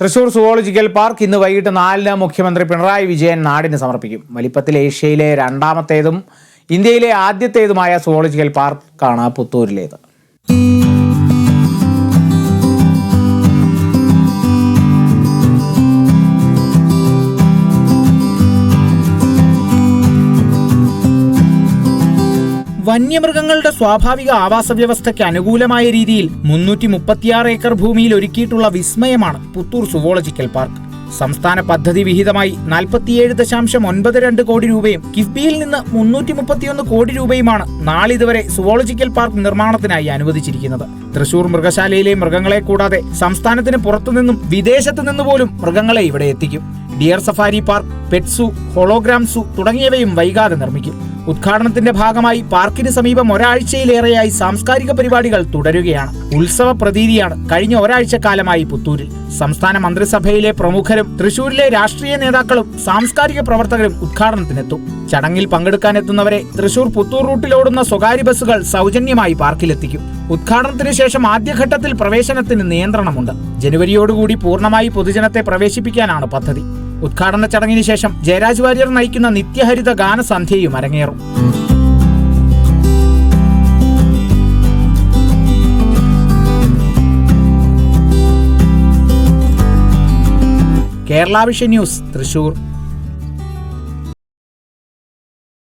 Thrissur zoological park ഇന്ന് വൈകിട്ട് നാലിന് മുഖ്യമന്ത്രി പിണറായി വിജയൻ നാടിന് സമർപ്പിക്കും. വലിപ്പത്തിൽ ഏഷ്യയിലെ രണ്ടാമത്തേതും ഇന്ത്യയിലെ ആദ്യത്തേതുമായ സുവോളജിക്കൽ പാർക്കാണ് പുത്തൂരിലേത്. വന്യമൃഗങ്ങളുടെ സ്വാഭാവിക ആവാസ വ്യവസ്ഥയ്ക്ക് അനുകൂലമായ രീതിയിൽ മുന്നൂറ്റി മുപ്പത്തിയാറ് ഏക്കർ ഭൂമിയിൽ ഒരുക്കിയിട്ടുള്ള വിസ്മയമാണ് പുത്തൂർ സുവോളജിക്കൽ പാർക്ക്. സംസ്ഥാന പദ്ധതി വിഹിതമായി നാൽപ്പത്തിയേഴ് ദശാംശം ഒൻപത് രണ്ട് കോടി രൂപയും കിഫ്ബിയിൽ നിന്ന് മുന്നൂറ്റി മുപ്പത്തിയൊന്ന് കോടി രൂപയുമാണ് നാളിതുവരെ സുവോളജിക്കൽ പാർക്ക് നിർമ്മാണത്തിനായി അനുവദിച്ചിരിക്കുന്നത്. തൃശൂർ മൃഗശാലയിലെ മൃഗങ്ങളെ കൂടാതെ സംസ്ഥാനത്തിന് പുറത്തുനിന്നും വിദേശത്തു നിന്നുപോലും മൃഗങ്ങളെ ഇവിടെ എത്തിക്കും. Deer safari park pet zoo hologram zoo തുടങ്ങിയവയും വൈകാതെ നിർമ്മിക്കും. ഉദ്ഘാടനത്തിന്റെ ഭാഗമായി പാർക്കിന് സമീപം ഒരാഴ്ചയിലേറെയായി സാംസ്കാരിക പരിപാടികൾ തുടരുകയാണ്. ഉത്സവ പ്രതീതിയാണ് കഴിഞ്ഞ ഒരാഴ്ച കാലമായി പുത്തൂരിൽ. സംസ്ഥാന മന്ത്രിസഭയിലെ പ്രമുഖരും തൃശൂരിലെ രാഷ്ട്രീയ നേതാക്കളും സാംസ്കാരിക പ്രവർത്തകരും ഉദ്ഘാടനത്തിനെത്തും. ചടങ്ങിൽ പങ്കെടുക്കാനെത്തുന്നവരെ തൃശൂർ പുത്തൂർ റൂട്ടിലോടുന്ന സ്വകാര്യ ബസ്സുകൾ സൗജന്യമായി പാർക്കിലെത്തിക്കും. ഉദ്ഘാടനത്തിന് ശേഷം ആദ്യഘട്ടത്തിൽ പ്രവേശനത്തിന് നിയന്ത്രണമുണ്ട്. ജനുവരിയോടുകൂടി പൂർണമായി പൊതുജനത്തെ പ്രവേശിപ്പിക്കാനാണ് പദ്ധതി. ഉദ്ഘാടന ചടങ്ങിന് ശേഷം ജയരാജ് വാര്യർ നയിക്കുന്ന നിത്യഹരിത ഗാനസന്ധ്യയും അരങ്ങേറും. കേരള ന്യൂസ് തൃശൂർ.